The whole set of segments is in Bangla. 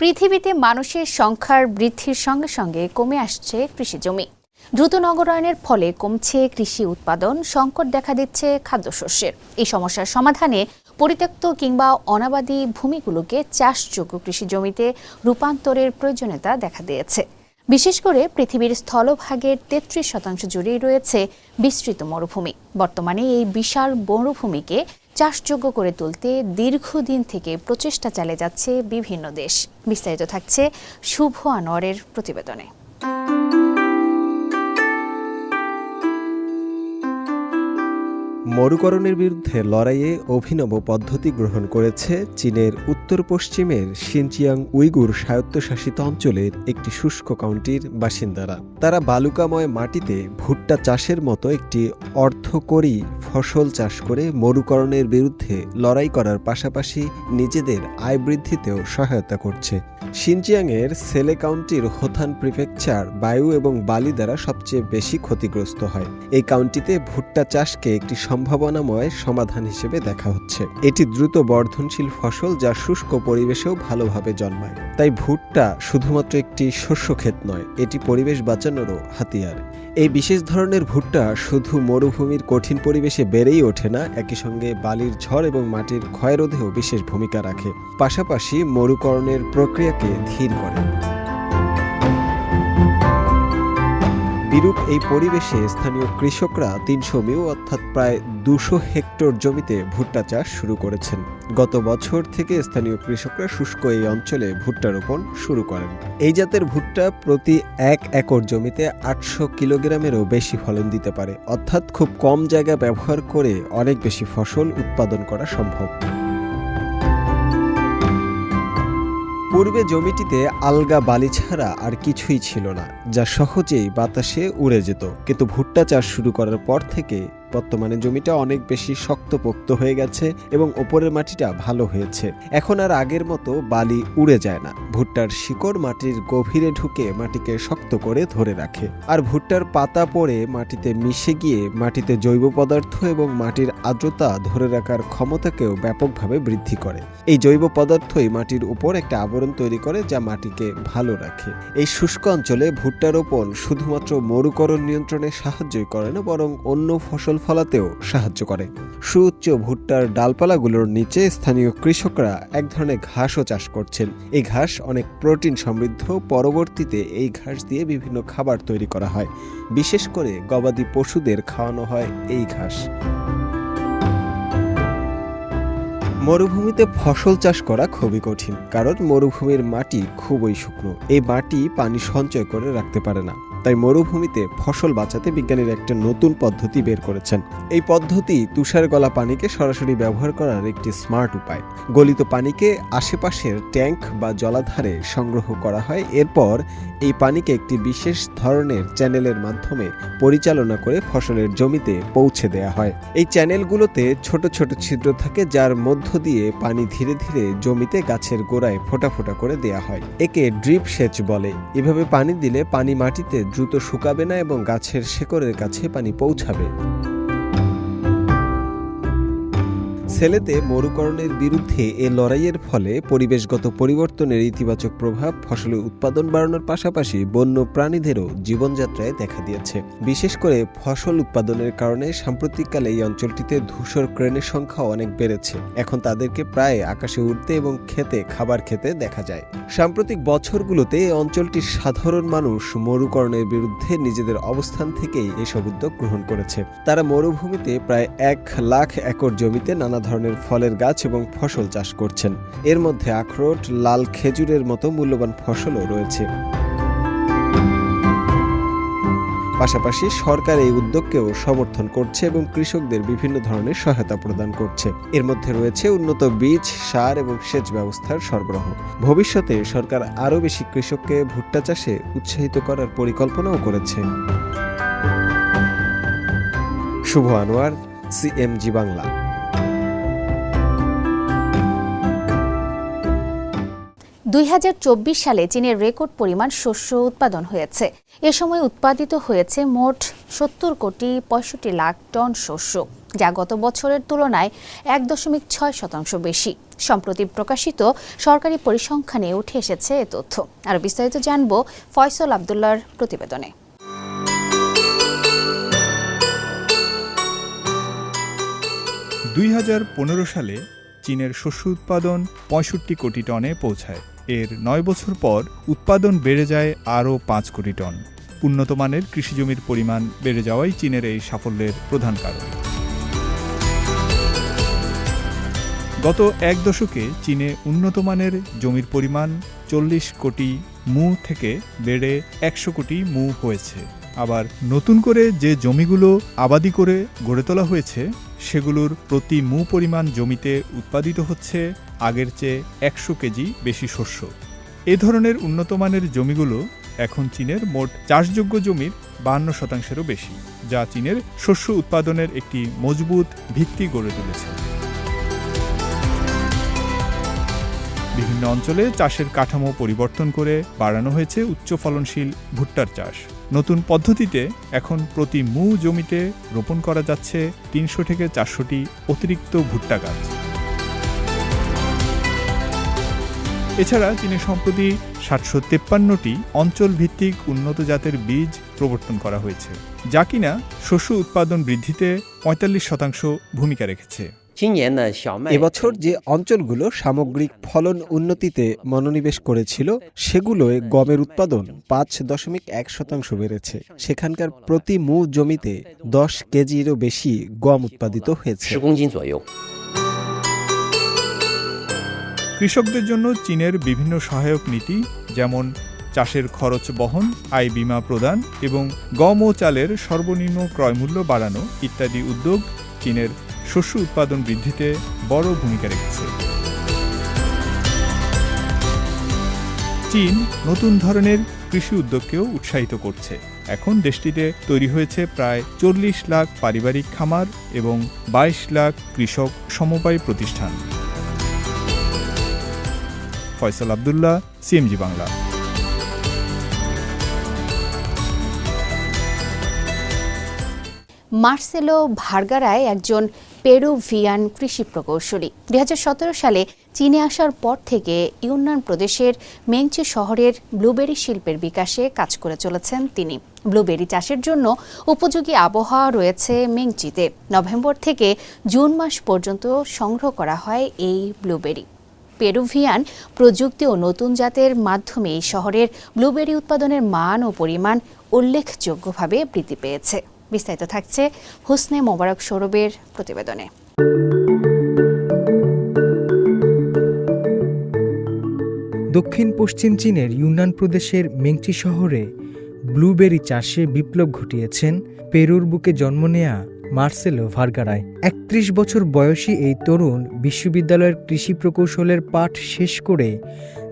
পৃথিবীতে মানুষের সংখ্যার বৃদ্ধির সঙ্গে সঙ্গে কমে আসছে কৃষি জমি। দ্রুত নগরায়নের ফলে কমছে কৃষি উৎপাদন, সংকট দেখা দিচ্ছে খাদ্যশস্যের। এই সমস্যার সমাধানে পরিত্যক্ত কিংবা অনাবাদী ভূমিগুলোকে চাষযোগ্য কৃষি জমিতে রূপান্তরের প্রয়োজনীয়তা দেখা দিয়েছে। বিশেষ করে পৃথিবীর স্থলভাগের তেত্রিশ শতাংশ জুড়েই রয়েছে বিস্তৃত মরুভূমি। বর্তমানে এই বিশাল মরুভূমিকে চাষযোগ্য করে তুলতে দীর্ঘদিন থেকে প্রচেষ্টা চালিয়ে যাচ্ছে বিভিন্ন দেশ। বিস্তারিত থাকছে শুভ আনোয়ারের প্রতিবেদনে। মরুকরণের বিরুদ্ধে লড়াইয়ে অভিনব পদ্ধতি গ্রহণ করেছে চীনের উত্তর পশ্চিমের সিনচিয়াং উইগুর স্বায়ত্তশাসিত অঞ্চলের একটি শুষ্ক কাউন্টির বাসিন্দারা। তারা বালুকাময় মাটিতে ভুট্টা চাষের মতো একটি অর্থকরী ফসল চাষ করে মরুকরণের বিরুদ্ধে লড়াই করার পাশাপাশি নিজেদের আয় বৃদ্ধিতেও সহায়তা করছে। সিনচিয়াংয়ের সেলে কাউন্টির হোথান প্রিফেকচার বায়ু এবং বালি দ্বারা সবচেয়ে বেশি ক্ষতিগ্রস্ত হয়। এই কাউন্টিতে ভুট্টা চাষকে একটি সম্ভাবনাময় সমাধান হিসেবে দেখা হচ্ছে। এটি দ্রুত বর্ধনশীল ফসল যা শুষ্ক পরিবেশেও ভালোভাবে জন্মায়। তাই ভুট্টা শুধুমাত্র একটি শস্যক্ষেত নয়, এটি পরিবেশ বাঁচানোরও হাতিয়ার। এই বিশেষ ধরনের ভুট্টা শুধু মরুভূমির কঠিন পরিবেশে বেড়েই ওঠে না, একই সঙ্গে বালির ঝড় এবং মাটির ক্ষয়রোধেও বিশেষ ভূমিকা রাখে। পাশাপাশি মরুকরণের প্রক্রিয়াকে ধীর করে। বিরূপ এই পরিবেশে স্থানীয় কৃষকরা তিনশো মিউ অর্থাৎ প্রায় দুশো হেক্টর জমিতে ভুট্টা চাষ শুরু করেছেন। গত বছর থেকে স্থানীয় কৃষকরা শুষ্ক এই অঞ্চলে ভুট্টা রোপণ শুরু করেন। এই জাতের ভুট্টা প্রতি এক একর জমিতে আটশো কিলোগ্রামেরও বেশি ফলন দিতে পারে। অর্থাৎ খুব কম জায়গা ব্যবহার করে অনেক বেশি ফসল উৎপাদন করা সম্ভব। পূর্বে জমিটিতে আলগা বালি ছাড়া আর কিছুই ছিল না, যা সহজেই বাতাসে উড়ে যেত। কিন্তু ভুট্টা চাষ শুরু করার পর থেকে বর্তমানে জমিটা অনেক বেশি শক্তপোক্ত হয়ে গেছে এবং ওপরের মাটিটা ভালো হয়েছে। এখন আর আগের মতো বালি উড়ে যায় না। ভুট্টার শিকড় মাটির গভীরে ঢুকে মাটিকে শক্ত করে ধরে রাখে। আর ভুট্টার পাতা পড়ে মাটিতে মিশে গিয়ে মাটিতে জৈব পদার্থ এবং মাটির আর্দ্রতা ধরে রাখার ক্ষমতাকেও ব্যাপকভাবে বৃদ্ধি করে। এই জৈব পদার্থই মাটির উপর একটা আবরণ তৈরি করে যা মাটিকে ভালো রাখে। এই শুষ্ক অঞ্চলে ভুট্টা রোপণ শুধুমাত্র মরুকরণ নিয়ন্ত্রণে সাহায্যই করে না, বরং অন্য ফসল ফলাতেও সাহায্য করে। সুউচ্চ ভুট্টার ডালপালাগুলোর নিচে স্থানীয় কৃষকরা এক ধরনের ঘাসও চাষ করছেন। এই ঘাস অনেক প্রোটিন সমৃদ্ধ। পরবর্তীতে এই ঘাস দিয়ে বিভিন্ন খাবার তৈরি করা হয়। বিশেষ করে গবাদি পশুদের খাওয়ানো হয় এই ঘাস। মরুভূমিতে ফসল চাষ করা খুবই কঠিন, কারণ মরুভূমির মাটি খুবই শুকনো। এই মাটি পানি সঞ্চয় করে রাখতে পারে না। তাই মরুভূমিতে ফসল বাঁচাতে বিজ্ঞানীরা একটা নতুন পদ্ধতি বের করেছেন। এই পদ্ধতি তুষার গলা পানিকে সরাসরি ব্যবহার করার একটি স্মার্ট উপায়। গলিত পানিকে আশেপাশের ট্যাঙ্ক বা জলাধারে সংগ্রহ করা হয়। এরপর এই পানিকে একটি বিশেষ ধরনের চ্যানেলের মাধ্যমে পরিচালনা করে ফসলের জমিতে পৌঁছে দেয়া হয়। এই চ্যানেলগুলোতে ছোট ছোট ছিদ্র থাকে, যার মধ্য দিয়ে পানি ধীরে ধীরে জমিতে গাছের গোড়ায় ফোঁটা ফোঁটা করে দেয়া হয়। একে ড্রিপ সেচ বলে। এভাবে পানি দিলে পানি মাটিতে দ্রুত শুকাবে না এবং গাছের শেকড়ের কাছে পানি পৌঁছাবে। সেলেতে মরুকরণের বিরুদ্ধে এ লড়াইয়ের ফলে পরিবেশগত পরিবর্তনের ইতিবাচক প্রভাব ফসলের উৎপাদন বাড়ানোর পাশাপাশি বন্য প্রাণীদেরও জীবনযাত্রায় দেখা দিয়েছে। বিশেষ করে ফসল উৎপাদনের কারণে সাম্প্রতিককালে এই অঞ্চলটিতে ধূসর ক্রেনের সংখ্যা অনেক বেড়েছে। এখন তাদেরকে প্রায় আকাশে উঠতে এবং খেতে, খাবার খেতে দেখা যায়। সাম্প্রতিক বছরগুলোতে এই অঞ্চলটির সাধারণ মানুষ মরুকরণের বিরুদ্ধে নিজেদের অবস্থান থেকেই এসব উদ্যোগ গ্রহণ করেছে। তারা মরুভূমিতে প্রায় এক লাখ একর জমিতে নানা ধরনের ফলের গাছ এবং ফসল চাষ করছেন। এর মধ্যে আখরোট, লাল খেজুরের মতো মূল্যবান ফসলও রয়েছে। পাশাপাশি সরকার এই উদ্যোগকেও সমর্থন করছে এবং কৃষকদের বিভিন্ন ধরনের সহায়তা প্রদান করছে। এর মধ্যে রয়েছে উন্নত বীজ, সার এবং সেচ ব্যবস্থার সরবরাহ। ভবিষ্যতে সরকার আরও বেশি কৃষককে ভুট্টা চাষে উৎসাহিত করার পরিকল্পনাও করেছে। শুভ আনোয়ার, সিএমজি বাংলা। দুই হাজার চব্বিশ সালে চীনের রেকর্ড পরিমাণ শস্য উৎপাদন হয়েছে। এ সময় উৎপাদিত হয়েছে মোট সত্তর কোটি পঁয়ষট্টি লাখ টন শস্য, যা গত বছরের তুলনায় এক দশমিক ছয় শতাংশ বেশি। সম্প্রতি প্রকাশিত সরকারি পরিসংখ্যানে উঠে এসেছে এ তথ্য। আর বিস্তারিত জানব ফয়সল আবদুল্লার প্রতিবেদনে। দুই হাজার পনেরো সালে চীনের শস্য উৎপাদন পঁয়ষট্টি কোটি টনে পৌঁছায়। এর নয় বছর পর উৎপাদন বেড়ে যায় আরও পাঁচ কোটি টন। উন্নত মানের কৃষিজমির পরিমাণ বেড়ে যাওয়াই চীনের এই সাফল্যের প্রধান কারণ। গত এক দশকে চীনে উন্নতমানের জমির পরিমাণ চল্লিশ কোটি মু থেকে বেড়ে একশো কোটি মু হয়েছে। আবার নতুন করে যে জমিগুলো আবাদি করে গড়ে তোলা হয়েছে, সেগুলোর প্রতি মু পরিমাণ জমিতে উৎপাদিত হচ্ছে আগের চেয়ে একশো কেজি বেশি শস্য। এ ধরনের উন্নত মানের জমিগুলো এখন চীনের মোট চাষযোগ্য জমির বাহান্ন শতাংশেরও বেশি, যা চীনের শস্য উৎপাদনের একটি মজবুত ভিত্তি গড়ে তুলেছে। বিভিন্ন অঞ্চলে চাষের কাঠামো পরিবর্তন করে বাড়ানো হয়েছে উচ্চ ফলনশীল ভুট্টার চাষ। নতুন পদ্ধতিতে এখন প্রতি মু জমিতে রোপণ করা যাচ্ছে তিনশো থেকে চারশোটি অতিরিক্ত ভুট্টা গাছ। এছাড়া চীনে সম্প্রতি সাতশো তেপ্পান্নটি অঞ্চল ভিত্তিক উন্নত জাতের বীজ প্রবর্তন করা হয়েছে, যা কিনা শস্য উৎপাদন বৃদ্ধিতে পঁয়তাল্লিশ শতাংশ ভূমিকা রেখেছে। এবছর যে অঞ্চলগুলো সামগ্রিক ফলন উন্নতিতে মনোনিবেশ করেছিল সেগুলোয় গমের উৎপাদন পাঁচ দশমিক এক শতাংশ বেড়েছে। সেখানকার প্রতি মু জমিতে দশ কেজিরও বেশি গম উৎপাদিত হয়েছে। কৃষকদের জন্য চীনের বিভিন্ন সহায়ক নীতি যেমন চাষের খরচ বহন আয় বিমা প্রদান এবং গম ও চালের সর্বনিম্ন ক্রয়মূল্য বাড়ানো ইত্যাদি উদ্যোগ চীনের শস্য উৎপাদন বৃদ্ধিতে বড় ভূমিকা রেখেছে। চীন নতুন ধরনের কৃষি উদ্যোগকেও উৎসাহিত করছে। এখন দেশটিতে তৈরি হয়েছে প্রায় চল্লিশ লাখ পারিবারিক খামার এবং বাইশ লাখ কৃষক সমবায় প্রতিষ্ঠান। ফয়সাল আবদুল্লাহ, সিএমজি বাংলা। মার্সেলো ভার্গারায় একজন পেরুভিয়ান কৃষি প্রকৌশলী। দুই হাজার সতেরো সালে চীনে আসার পর থেকে ইউনান প্রদেশের মেংচি শহরের ব্লুবেরি শিল্পের বিকাশে কাজ করে চলেছেন তিনি। ব্লুবেরি চাষের জন্য উপযোগী আবহাওয়া রয়েছে মেংচিতে। নভেম্বর থেকে জুন মাস পর্যন্ত সংগ্রহ করা হয় এই ব্লুবেরি। পেরুভিয়ান প্রযুক্তি ও নতুন জাতের মাধ্যমে এই শহরের ব্লুবেরি উৎপাদনের মান ও পরিমাণ উল্লেখযোগ্যভাবে বৃদ্ধি পেয়েছে। বিস্তারিত থাকছে হুসনে মোবারক সৌরভের প্রতিবেদনে। দক্ষিণ পশ্চিম চীনের ইউনান প্রদেশের মেংচি শহরে ব্লুবেরি চাষে বিপ্লব ঘটিয়েছেন পেরুর বুকে জন্ম নেয়া মার্সেলো ভার্গারায়। একত্রিশ বছর বয়সী এই তরুণ বিশ্ববিদ্যালয়ের কৃষি প্রকৌশলের পাঠ শেষ করে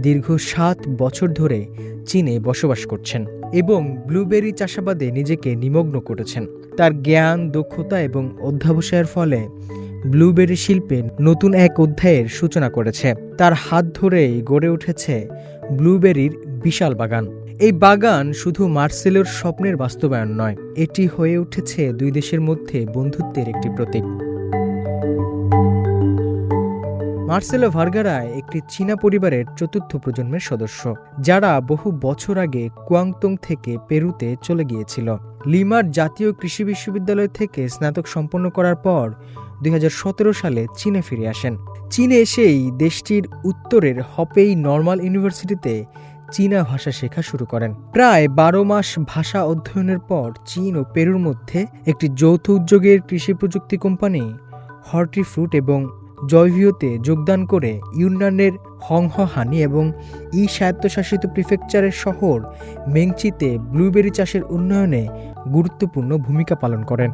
দীর্ঘ সাত বছর ধরে চীনে বসবাস করছেন। এবং ব্লুবেরি চাষাবাদে নিজেকে নিমগ্ন করেছেন। তার জ্ঞান, দক্ষতা এবং অধ্যাবসায়ের ফলে ব্লুবেরি শিল্পে নতুন এক অধ্যায়ের সূচনা করেছে। তার হাত ধরেই গড়ে উঠেছে ব্লুবেরির বিশাল বাগান। এই বাগান শুধু মার্সেলোর স্বপ্নের বাস্তবায়ন নয়, এটি হয়ে উঠেছে দুই দেশের মধ্যে বন্ধুত্বের একটি প্রতীক। মার্সেলো ভার্গারায় একটি চীনা পরিবারের চতুর্থ প্রজন্মের সদস্য, যারা বহু বছর আগে কুয়াংতং থেকে পেরুতে চলে গিয়েছিল। লিমার জাতীয় কৃষি বিশ্ববিদ্যালয় থেকে স্নাতক সম্পন্ন করার পর দু হাজার সতেরো সালে চীনে ফিরে আসেন। চীনে এসেই দেশটির উত্তরের হপেই নর্মাল ইউনিভার্সিটিতে চীনা ভাষা শেখা শুরু করেন। প্রায় বারো মাস ভাষা অধ্যয়নের পর চীন ও পেরুর মধ্যে একটি যৌথ উদ্যোগের কৃষি প্রযুক্তি কোম্পানি হর্টিফ্রুট এবং জয়ভিওতে যোগদান করে ইউনানের হংহ হানি এবং ই স্বায়ত্তশাসিত প্রিফেকচারের শহর মেংচিতে ব্লুবেরি চাষের উন্নয়নে গুরুত্বপূর্ণ ভূমিকা পালন করেন।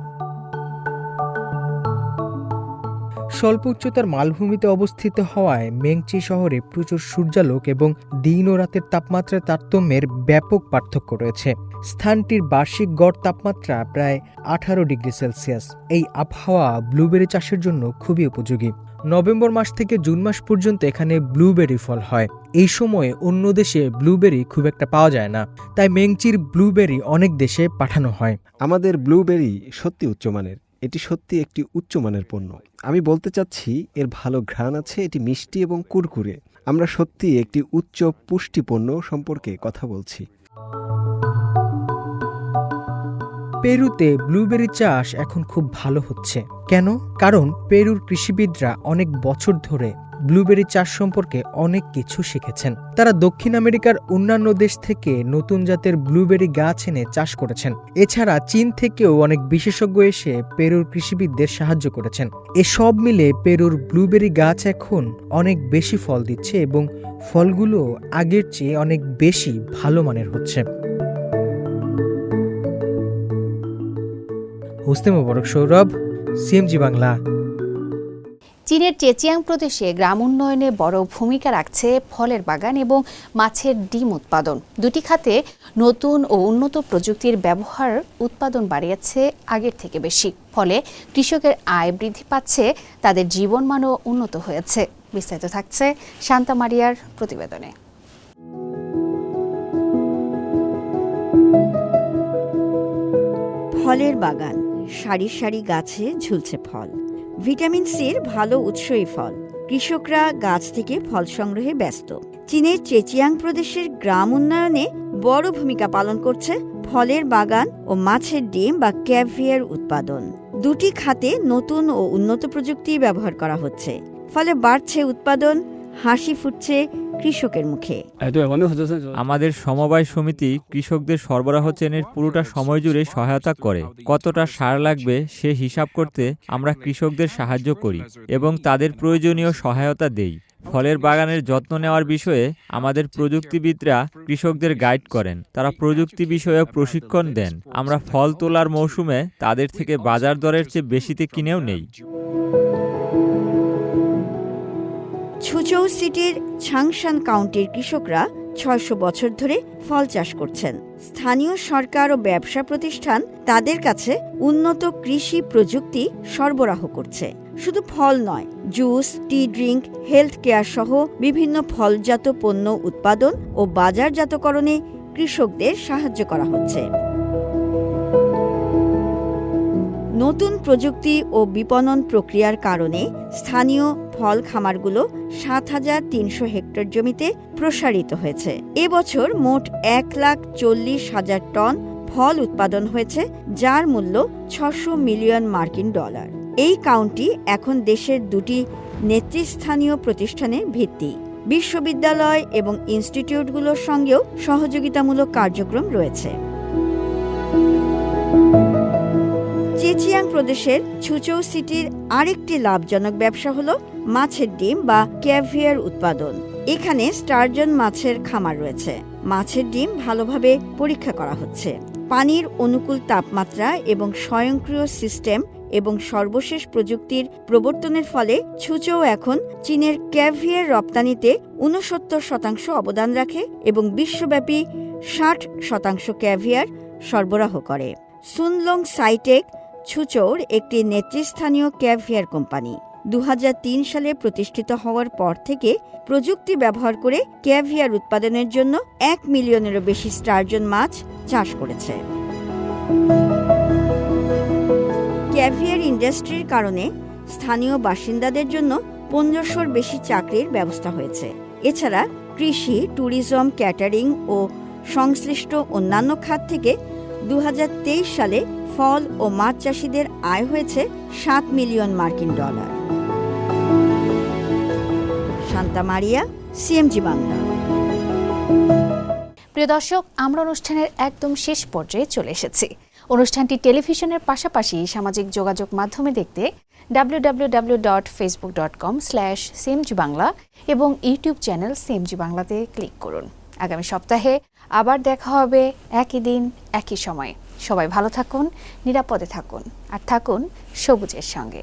স্বল্প উচ্চতার মালভূমিতে অবস্থিত হওয়ায় মেংচি শহরে প্রচুর সূর্যালোক এবং দিন ও রাতের তাপমাত্রার তারতম্যের ব্যাপক পার্থক্য রয়েছে। স্থানটির বার্ষিক গড় তাপমাত্রা প্রায় আঠারো ডিগ্রি সেলসিয়াস। এই আবহাওয়া ব্লুবেরি চাষের জন্য খুবই উপযোগী। নভেম্বর মাস থেকে জুন মাস পর্যন্ত এখানে ব্লুবেরি ফল হয়। এই সময়ে অন্য দেশে ব্লুবেরি খুব একটা পাওয়া যায় না। তাই মেংচির ব্লুবেরি অনেক দেশে পাঠানো হয়। আমাদের ব্লুবেরি সত্যি উচ্চমানের এটি সত্যি একটি উচ্চমানের পণ্য। আমি বলতে চাচ্ছি, এর ভালো ঘ্রাণ আছে, এটি মিষ্টি এবং কুরকুরে। আমরা সত্যি একটি উচ্চ পুষ্টি পণ্য সম্পর্কে কথা বলছি। পেরুতে ব্লুবেরি চাষ এখন খুব ভালো হচ্ছে। কেন? কারণ পেরুর কৃষিবিদরা অনেক বছর ধরে ব্লুবেরি চাষ সম্পর্কে অনেক কিছু শিখেছেন। তারা দক্ষিণ আমেরিকার অন্যান্য দেশ থেকে নতুন জাতের ব্লুবেরি গাছ এনে চাষ করেছেন। এছাড়া চীন থেকেও অনেক বিশেষজ্ঞ এসে পেরুর কৃষিবিদদের সাহায্য করেছেন। এসব মিলে পেরুর ব্লুবেরি গাছ এখন অনেক বেশি ফল দিচ্ছে এবং ফলগুলো আগের চেয়ে অনেক বেশি ভালো মানের হচ্ছে। হুসনে মোবারক সৌরভ সিএমজি বাংলা। চীনের চেচিয়াং প্রদেশে গ্রাম উন্নয়নে বড় ভূমিকা রাখছে ফলের বাগান এবং মাছের ডিম উৎপাদন। দুটি খাতে নতুন ও উন্নত প্রযুক্তির ব্যবহার উৎপাদন বাড়িয়েছে আগের থেকে বেশি। ফলে কৃষকের আয় বৃদ্ধি পাচ্ছে তাদের জীবনমানও উন্নত হয়েছে। বিস্তারিত থাকছে শান্তা মারিয়ার প্রতিবেদনে। ফলের বাগান। সারি সারি গাছে ঝুলছে ফল। ভিটামিন সির ভালো উৎসই ফল। কৃষকরা গাছ থেকে ফল সংগ্রহে ব্যস্ত। চীনের চেচিয়াং প্রদেশের গ্রাম উন্নয়নে বড় ভূমিকা পালন করছে ফলের বাগান ও মাছের ডিম বা ক্যাভিয়ার উৎপাদন। দুটি খাতে নতুন ও উন্নত প্রযুক্তি ব্যবহার করা হচ্ছে। ফলে বাড়ছে উৎপাদন, হাসি ফুটছে কৃষকের মুখে। আমাদের সমবায় সমিতি কৃষকদের সরবরাহ চেনের পুরোটা সময় জুড়ে সহায়তা করে। কতটা সার লাগবে সে হিসাব করতে আমরা কৃষকদের সাহায্য করি এবং তাদের প্রয়োজনীয় সহায়তা দেই। ফলের বাগানের যত্ন নেওয়ার বিষয়ে আমাদের প্রযুক্তিবিদরা কৃষকদের গাইড করেন। তারা প্রযুক্তি বিষয়ে প্রশিক্ষণ দেন। আমরা ফল তোলার মৌসুমে তাদের থেকে বাজার দরের চেয়ে বেশিতে কিনেও নেই। ছুচৌ সিটির ছাংশান কাউন্টির কৃষকরা ছয়শো বছর ধরে ফল চাষ করছেন। স্থানীয় সরকার ও ব্যবসা প্রতিষ্ঠান তাদের কাছে উন্নত কৃষি প্রযুক্তি সরবরাহ করছে। শুধু ফল নয়, juice, tea drink, health care সহ বিভিন্ন ফলজাত পণ্য উৎপাদন ও বাজারজাতকরণে কৃষকদের সাহায্য করা হচ্ছে। নতুন প্রযুক্তি ও বিপণন প্রক্রিয়ার কারণে স্থানীয় ফল খামারগুলো সাত হাজার তিনশো হেক্টর জমিতে প্রসারিত হয়েছে। এবছর মোট এক লাখ চল্লিশ হাজার টন ফল উৎপাদন হয়েছে, যার মূল্য ছশো মিলিয়ন মার্কিন ডলার। এই কাউন্টি এখন দেশের দুটি নেতৃস্থানীয় প্রতিষ্ঠানের ভিত্তি। বিশ্ববিদ্যালয় এবং ইনস্টিটিউটগুলোর সঙ্গেও সহযোগিতামূলক কার্যক্রম রয়েছে। চেচিয়াং প্রদেশের ছুচৌ সিটির আরেকটি লাভজনক ব্যবসা হলো মাছের ডিম বা ক্যাভিয়ার উৎপাদন। এখানে স্টারজন মাছের খামার রয়েছে। মাছের ডিম ভালোভাবে পরীক্ষা করা হচ্ছে। পানির অনুকূল তাপমাত্রা এবং স্বয়ংক্রিয় সিস্টেম এবং সর্বশেষ প্রযুক্তির প্রবর্তনের ফলে ছুচৌ এখন চীনের ক্যাভিয়ার রপ্তানিতে উনসত্তর শতাংশ অবদান রাখে এবং বিশ্বব্যাপী ষাট শতাংশ ক্যাভিয়ার সরবরাহ করে। সুনলং সাইটেক ছুচৌর একটি নেতৃস্থানীয় ক্যাভিয়ার কোম্পানি। দু হাজার তিন সালে প্রতিষ্ঠিত হওয়ার পর থেকে প্রযুক্তি ব্যবহার করে ক্যাভিয়ার উৎপাদনের জন্য এক মিলিয়নেরও বেশি স্টারজন মাছ চাষ করেছে। ক্যাভিয়ার ইন্ডাস্ট্রির কারণে স্থানীয় বাসিন্দাদের জন্য পনেরোশোর বেশি চাকরির ব্যবস্থা হয়েছে। এছাড়া কৃষি, ট্যুরিজম, ক্যাটারিং ও সংশ্লিষ্ট অন্যান্য খাত থেকে দু হাজার তেইশ সালে ফল ও মাছ চাষিদের আয় হয়েছে সাত মিলিয়ন মার্কিন dollar. Santa Maria, CMG Bangla. প্রিয় দর্শক, আমরা অনুষ্ঠানের একদম শেষ পর্যায়ে চলে এসেছি। অনুষ্ঠানটি টেলিভিশনের পাশাপাশি সামাজিক যোগাযোগ মাধ্যমে দেখতে W W W dot Facebook dot com slash CMG Bangla এবং ইউটিউব চ্যানেল সিএমজি বাংলাতে ক্লিক করুন। আগামী সপ্তাহে আবার দেখা হবে একই দিন, একই সময়ে। সবাই ভালো থাকুন নিরাপদে থাকুন আর থাকুন সবুজের সঙ্গে।